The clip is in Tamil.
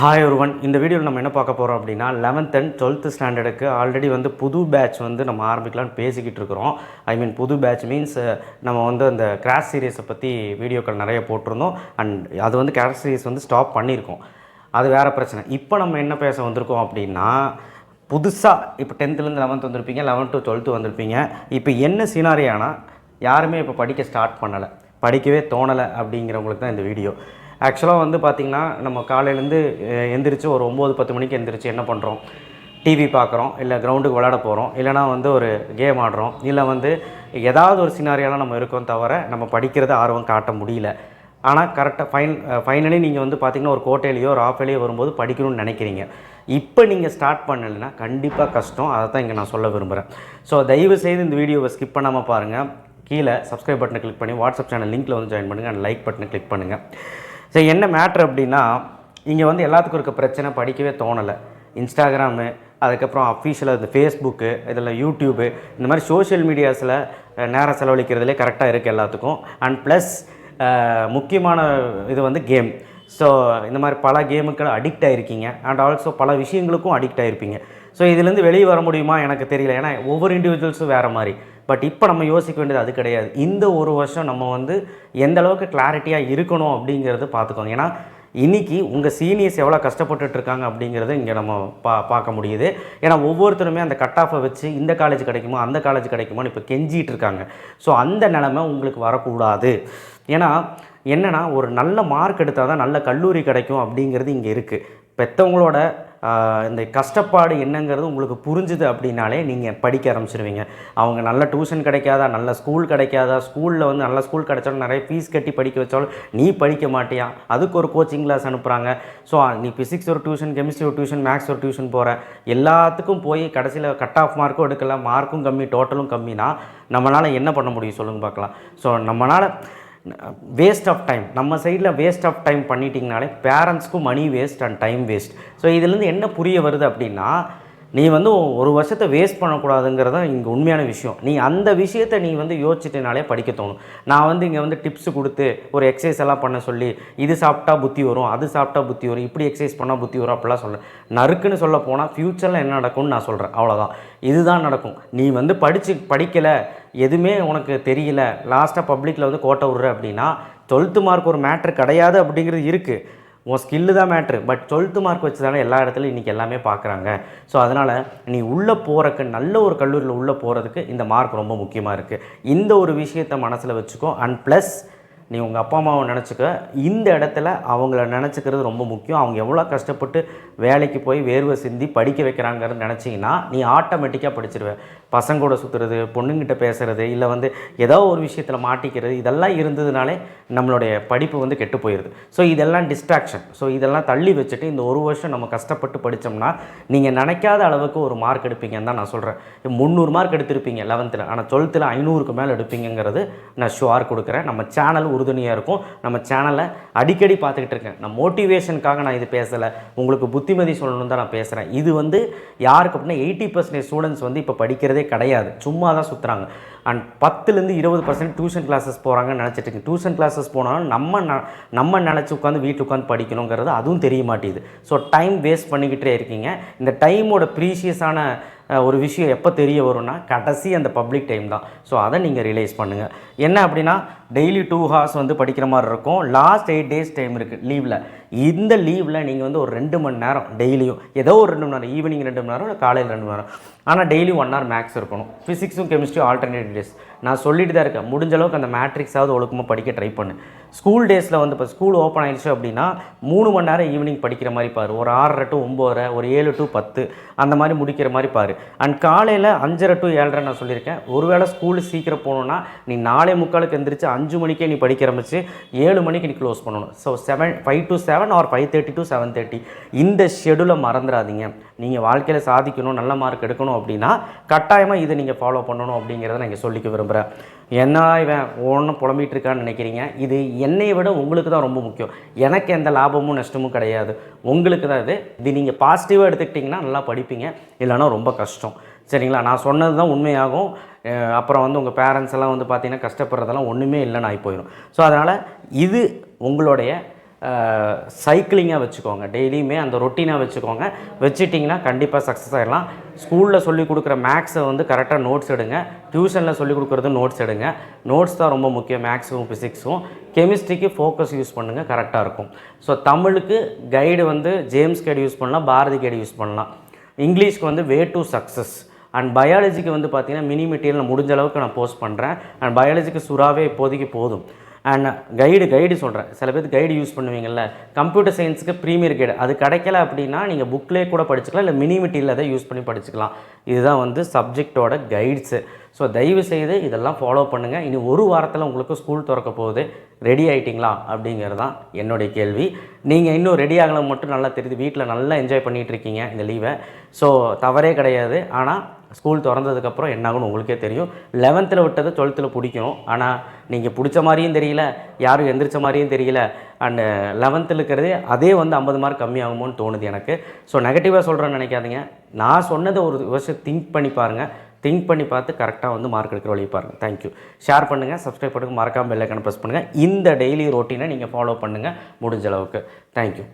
ஹாய் ஒருவன் இந்த வீடியோவில் நம்ம என்ன பார்க்க போகிறோம் அப்படின்னா லெவன்த் அண்ட் டுவெல்த்து ஸ்டாண்டர்டுக்கு ஆல்ரெடி வந்து புது பேட்ச் வந்து நம்ம ஆரம்பிக்கலாம்னு பேசிக்கிட்டு இருக்கிறோம். ஐ மீன் புது பேட்ச் மீன்ஸ் நம்ம வந்து அந்த கிராஷ் சீரியஸை பற்றி வீடியோக்கள் நிறைய போட்டிருந்தோம். அண்ட் அது வந்து கிராஷ் சீரியஸ் வந்து ஸ்டாப் பண்ணியிருக்கோம். அது வேறு பிரச்சனை. இப்போ நம்ம என்ன பேச வந்திருக்கோம் அப்படின்னா புதுசாக இப்போ டென்த்துலேருந்து லெவன்த் வந்திருப்பீங்க லெவன்த் டு டுவெல்த்து வந்திருப்பீங்க. இப்போ என்ன சினாரியானா யாருமே இப்போ படிக்க ஸ்டார்ட் பண்ணலை. படிக்கவே தோணலை அப்படிங்கிறவங்களுக்கு தான் இந்த வீடியோ. ஆக்சுவலாக வந்து பார்த்திங்கன்னா நம்ம காலையிலேருந்து எந்திரிச்சு ஒரு ஒம்பது பத்து மணிக்கு எந்திரிச்சு என்ன பண்ணுறோம் டிவி பார்க்குறோம் இல்லை கிரவுண்டுக்கு விளாட போகிறோம் இல்லைனா வந்து ஒரு கேம் ஆடுறோம் இல்லை வந்து ஏதாவது ஒரு சினாரியாலாம் நம்ம இருக்கோம் தவிர நம்ம படிக்கிறத ஆர்வம் காட்ட முடியல. ஆனால் கரெக்டாக ஃபைன் ஃபைனலி நீங்கள் வந்து பார்த்திங்கன்னா ஒரு கோட்டையிலையோ ஒரு வரும்போது படிக்கணும்னு நினைக்கிறீங்க. இப்போ நீங்கள் ஸ்டார்ட் பண்ணலைன்னா கண்டிப்பாக கஷ்டம். அதை தான் இங்கே நான் சொல்ல விரும்புகிறேன் ஸோ தயவு செய்து இந்த வீடியோவை ஸ்கிப் பண்ணாமல் பாருங்கள் கீழே சப்ஸ்கிரைப் பட்டனை கிளிக் பண்ணி வாட்ஸ்அப் சேனல் லிங்க்கில் வந்து ஜாயின் பண்ணுங்கள் அண்ட் லைக் பட்டனை கிளிக் பண்ணுங்கள் ஸோ என்ன மேட்ரு அப்படின்னா இங்கே வந்து எல்லாத்துக்கும் இருக்க பிரச்சனை படிக்கவே தோணலை. இன்ஸ்டாகிராமு அதுக்கப்புறம் அஃபீஷியலாக இந்த ஃபேஸ்புக்கு இதில் யூடியூப்பு இந்த மாதிரி சோஷியல் மீடியாஸில் நேரம் செலவழிக்கிறதுலே கரெக்டாக இருக்குது எல்லாத்துக்கும். அண்ட் ப்ளஸ் முக்கியமான இது வந்து கேம் ஸோ இந்த மாதிரி பல கேமுக்கு அடிக்ட் ஆகிருக்கீங்க அண்ட் ஆல்சோ பல விஷயங்களுக்கும் அடிக்ட் ஆகிருப்பீங்க ஸோ இதுலேருந்து வெளியே வர முடியுமா? எனக்கு தெரியல. ஏன்னா ஒவ்வொரு இண்டிவிஜுவல்ஸும் வேறு மாதிரி. பட் இப்போ நம்ம யோசிக்க வேண்டியது அது கிடையாது. இந்த ஒரு வருஷம் நம்ம வந்து எந்த அளவுக்கு கிளாரிட்டியாக இருக்கணும் அப்படிங்கிறது பார்த்துக்கோங்க ஏன்னா இன்னைக்கு உங்கள் சீனியர்ஸ் எவ்வளோ கஷ்டப்பட்டுட்டு இருக்காங்க அப்படிங்கிறத இங்கே நம்ம பா பார்க்க முடியுது. ஏன்னா ஒவ்வொருத்தருமே அந்த கட் ஆஃபை வச்சு இந்த காலேஜ் கிடைக்குமோ அந்த காலேஜ் கிடைக்குமோன்னு இப்போ கெஞ்சிட்டு இருக்காங்க. ஸோ அந்த நிலமை உங்களுக்கு வரக்கூடாது. ஏன்னா என்னென்னா ஒரு நல்ல மார்க் எடுத்தால் தான் நல்ல கல்லூரி கிடைக்கும் அப்படிங்கிறது இங்கே இருக்குது பெற்றவங்களோட இந்த கஷ்டப்பாடு என்னங்கிறது உங்களுக்கு புரிஞ்சுது அப்படின்னாலே நீங்கள் படிக்க ஆரம்பிச்சிருவீங்க. அவங்க நல்ல டியூஷன் கிடைக்காதா? நல்ல ஸ்கூல் கிடைக்காதா? ஸ்கூலில் வந்து நல்ல ஸ்கூல் கிடைச்சாலும் நிறைய ஃபீஸ் கட்டி படிக்க வச்சாலும் நீ படிக்க மாட்டியா? அதுக்கு ஒரு கோச்சிங் கிளாஸ் அனுப்புகிறாங்க ஸோ நீ ஃபிசிக்ஸ் ஒரு டியூஷன் கெமிஸ்ட்ரி ஒரு டியூஷன் மேக்ஸ் ஒரு டியூஷன் போகிற எல்லாத்துக்கும் போய் கடைசியில் கட் ஆஃப் மார்க்கும் எடுக்கல. மார்க்கும் கம்மி டோட்டலும் கம்மினா நம்மளால் என்ன பண்ண முடியும்? சொல்லுங்கள் பார்க்கலாம். ஸோ நம்மளால் வேஸ்ட் ஆஃப் டைம் நம்ம சைடில் வேஸ்ட் ஆஃப் டைம் பண்ணிட்டீங்கனாலே பேரண்ட்ஸ்க்கும் money waste and time waste so இதுலேருந்து என்ன புரிய வருது அப்படின்னா நீ வந்து ஒரு வருஷத்தை வேஸ்ட் பண்ணக்கூடாதுங்கிறது தான் இங்கே உண்மையான விஷயம். நீ அந்த விஷயத்தை நீ வந்து யோசிச்சிட்டனாலே படிக்க தோணும். நான் வந்து இங்கே வந்து டிப்ஸ் கொடுத்து ஒரு எக்ஸசைஸ் எல்லாம் பண்ண சொல்லி இது சாப்பிட்டா புத்தி வரும் அது சாப்பிட்டா புத்தி வரும் இப்படி எக்ஸசைஸ் பண்ணால் புத்தி வரும் அப்படிலாம் சொல்கிறேன் நறுக்குன்னு சொல்ல போனால் ஃப்யூச்சரில் என்ன நடக்கும்னு நான் சொல்கிறேன் அவ்வளோதான் இதுதான் நடக்கும். நீ வந்து படித்து படிக்கலை எதுவுமே உனக்கு தெரியல லாஸ்ட்டாக பப்ளிக்கில் வந்து கோட்டை விடுற அப்படின்னா டுவெல்த்து மார்க் ஒரு மேட்ரு கிடையாது அப்படிங்கிறது இருக்குது உன் ஸ்கில்லு தான் மேட்ரு பட் டுவெல்த்து மார்க் வச்சு தானே எல்லா இடத்துலையும் இன்றைக்கி எல்லாமே பார்க்குறாங்க. ஸோ அதனால் நீ உள்ளே போகிறக்கு நல்ல ஒரு கல்லூரியில் உள்ளே போகிறதுக்கு இந்த மார்க் ரொம்ப முக்கியமாக இருக்குது இந்த ஒரு விஷயத்தை மனசில் வச்சுக்கோ. அண்ட் ப்ளஸ் நீ உங்கள் அப்பா அம்மாவை நினச்சிக்க. இந்த இடத்துல அவங்கள நினச்சிக்கிறது ரொம்ப முக்கியம். அவங்க எவ்வளோ கஷ்டப்பட்டு வேலைக்கு போய் வேர்வை சிந்தி படிக்க வைக்கிறாங்கன்னு நினச்சிங்கன்னா நீ ஆட்டோமேட்டிக்காக படிச்சிருவேன் பசங்களோட சுற்றுறது பொண்ணுங்கிட்ட பேசுகிறது இல்லை வந்து ஏதோ ஒரு விஷயத்தில் மாட்டிக்கிறது இதெல்லாம் இருந்ததுனாலே நம்மளுடைய படிப்பு வந்து கெட்டு போயிடுது ஸோ இதெல்லாம் டிஸ்ட்ராக்ஷன் ஸோ இதெல்லாம் தள்ளி வச்சுட்டு இந்த ஒரு வருஷம் நம்ம கஷ்டப்பட்டு படித்தோம்னா நீங்கள் நினைக்காத அளவுக்கு ஒரு மார்க் எடுப்பீங்கன்னு தான் நான் சொல்கிறேன் முந்நூறு மார்க் எடுத்திருப்பீங்க லெவன்த்தில் ஆனால் டுவெல்த்தில் ஐநூறுக்கு மேலே எடுப்பீங்கங்கிறது நான் ஷுவார் கொடுக்குறேன். நம்ம சேனல் உறுதுணையாக இருக்கும். நம்ம சேனலை அடிக்கடி பார்த்துக்கிட்டு இருக்கேன். நான் மோட்டிவேஷனுக்காக நான் இது பேசலை. உங்களுக்கு புத்திமதி சொல்லணும்னு தான் நான் பேசுகிறேன் இது வந்து யாருக்கு அப்படின்னா எயிட்டி பர்சன்டேஜ் ஸ்டூடெண்ட்ஸ் வந்து இப்போ படிக்கிறதே கிடையாது. சும்மா தான் சுற்றுறாங்க அண்ட் பத்துலேருந்து இருபது பர்சன்ட் டியூஷன் கிளாஸஸ் போகிறாங்கன்னு நினச்சிட்டு இருக்கு டியூஷன் கிளாஸஸ் போனாலும் நம்ம ந நம்ம நினச்சி உட்காந்து வீட்டில் உட்காந்து படிக்கணுங்கிறது அதுவும் தெரிய மாட்டேங்குது. ஸோ டைம் வேஸ்ட் பண்ணிக்கிட்டே இருக்கீங்க. இந்த டைமோட ப்ரீஷியஸான ஒரு விஷயம் எப்போ தெரிய வரும்னா கடைசி அந்த பப்ளிக் டைம் தான். ஸோ அதை நீங்கள் ரியலைஸ் பண்ணுங்கள் என்ன அப்படின்னா டெய்லி டூ ஹார்ஸ் வந்து படிக்கிற மாதிரி இருக்கும். லாஸ்ட் எயிட் டேஸ் டைம் இருக்குது லீவில் இந்த லீவில் நீங்கள் வந்து ஒரு ரெண்டு மணி நேரம் டெய்லியும் ஏதோ ஒரு ரெண்டு மணி நேரம் ஈவினிங் ரெண்டு மணி நேரம் இல்லை காலையில் ரெண்டு மணி நேரம். ஆனால் டெய்லி ஒன் ஹவர் மேக்ஸ் இருக்கணும். ஃபிசிக்ஸும் கெமிஸ்ட்ரியும் ஆல்டர்னேட் டேஸ் நான் சொல்லிட்டு தான் இருக்கேன். முடிஞ்ச அளவுக்கு அந்த மேட்ரிக்ஸாவது ஒழுக்கமாக படிக்க ட்ரை பண்ணு. ஸ்கூல் டேஸில் வந்து இப்போ ஸ்கூல் ஓப்பன் ஆயிடுச்சு அப்படின்னா மூணு மணி நேரம் ஈவினிங் படிக்கிற மாதிரி பாரு. ஒரு ஆறரை டு ஒம்போரை ஒரு ஏழு டு பத்து அந்த மாதிரி முடிக்கிற மாதிரி பாரு. அண்ட் காலையில் அஞ்சரை டு ஏழரை நான் சொல்லியிருக்கேன். ஒருவேளை ஸ்கூலு சீக்கிரம் போகணுன்னா நீ நாலே முக்காலுக்கு எந்திரிச்சு அஞ்சு மணிக்கே நீ படிக்க ஆரம்பிச்சு ஏழு மணிக்கு நீ க்ளோஸ் பண்ணணும். So seven five to seven or five thirty to seven thirty இந்த ஷெடியூலை மறந்துடாதீங்க. நீங்கள் வாழ்க்கையில் சாதிக்கணும் நல்ல மார்க் எடுக்கணும் அப்படின்னா கட்டாயமாக இதை நீங்கள் ஃபாலோ பண்ணணும் அப்படிங்கிறத நான் இங்கே சொல்லிக்க விரும்புகிறேன் என்ன இவன் ஒன்றும் புலம்பிட்டு இருக்கான்னு நினைக்கிறீங்க? இது என்னை விட உங்களுக்கு தான் ரொம்ப முக்கியம். எனக்கு எந்த லாபமும் நஷ்டமும் கிடையாது. உங்களுக்கு தான் இது. இது நீங்கள் பாசிட்டிவாக எடுத்துக்கிட்டிங்கன்னா நல்லா படிப்பீங்க. இல்லைன்னா ரொம்ப கஷ்டம். சரிங்களா? நான் சொன்னது தான் உண்மையாகும். அப்புறம் வந்து உங்கள் பேரண்ட்ஸ் எல்லாம் வந்து பார்த்தீங்கன்னா கஷ்டப்படுறதெல்லாம் ஒன்றுமே இல்லைன்னு ஆகி போயிடும் ஸோ அதனால் இது உங்களுடைய சைக்கிளிங்காக வச்சுக்கோங்க. டெய்லியுமே அந்த ரொட்டீனாக வச்சுக்கோங்க. வச்சுட்டிங்கன்னா கண்டிப்பாக சக்ஸஸ் ஆகிடலாம் ஸ்கூலில் சொல்லிக் கொடுக்குற மேக்ஸை வந்து கரெக்டாக நோட்ஸ் எடுங்க. டியூஷனில் சொல்லி கொடுக்குறது நோட்ஸ் எடுங்க. நோட்ஸ் தான் ரொம்ப முக்கியம். மேக்ஸும் ஃபிசிக்ஸும் கெமிஸ்ட்ரிக்கு ஃபோக்கஸ் யூஸ் பண்ணுங்கள் கரெக்டாக இருக்கும். ஸோ தமிழுக்கு கைடு வந்து ஜேம்ஸ் கைடு யூஸ் பண்ணலாம். பாரதி கைடு யூஸ் பண்ணலாம். இங்கிலீஷ்க்கு வந்து வே டு சக்ஸஸ் அண்ட் பயாலஜிக்கு வந்து பார்த்தீங்கன்னா மினி மெட்டீரியல் முடிஞ்ச அளவுக்கு நான் போஸ்ட் பண்ணுறேன் அண்ட் பயாலஜிக்கு சுறாவே இப்போதைக்கு போதும். அண்ட் கைடு கைடு சொல்கிறேன் சில பேர் கைடு யூஸ் பண்ணுவீங்கள்ல கம்ப்யூட்டர் சயின்ஸுக்கு ப்ரீமியர் கைடு அது கிடைக்கல அப்படின்னா நீங்கள் புக்லேயே கூட படிச்சுக்கலாம் இல்லை மினி மெட்டீரியல் அதை யூஸ் பண்ணி படிச்சுக்கலாம். இதுதான் வந்து சப்ஜெக்டோட கைட்ஸு ஸோ தயவு செய்து இதெல்லாம் ஃபாலோ பண்ணுங்கள் இனி ஒரு வாரத்தில் உங்களுக்கு ஸ்கூல் திறக்க போகுது. ரெடி ஆகிட்டிங்களா அப்படிங்கிறது தான் என்னுடைய கேள்வி. நீங்கள் இன்னும் ரெடி ஆகலை மட்டும் நல்லா தெரியுது வீட்டில் நல்லா என்ஜாய் பண்ணிகிட்ருக்கீங்க இந்த லீவை ஸோ தவறே கிடையாது. ஆனால் ஸ்கூல் திறந்ததுக்கப்புறம் என்னாகணும் உங்களுக்கே தெரியும். லெவன்த்தில் விட்டது டுவெல்த்தில் பிடிக்கும் ஆனால் நீங்கள் பிடிச்ச மாதிரியும் தெரியல யாரும் எந்திரிச்ச மாதிரியும் தெரியல அண்டு லெவன்த்தில் இருக்கிறதே அதே வந்து ஐம்பது மார்க் கம்மியாகுமோன்னு தோணுது எனக்கு. ஸோ நெகட்டிவாக சொல்கிறேன்னு நினைக்காதீங்க. நான் சொன்னதை ஒரு வருஷம் திங்க் பண்ணி பாருங்கள் திங்க் பண்ணி பார்த்து கரெக்டாக வந்து மார்க் எடுக்கிற வழியை பாருங்கள் தேங்க்யூ ஷேர் பண்ணுங்கள் சப்ஸ்கிரைப் பண்ணுங்கள் மறக்காமல் பெல்லைக்கான ப்ரெஸ் பண்ணுங்கள் இந்த டெய்லி ரொட்டீனை நீங்கள் ஃபாலோ பண்ணுங்கள் முடிஞ்ச அளவுக்கு. தேங்க்யூ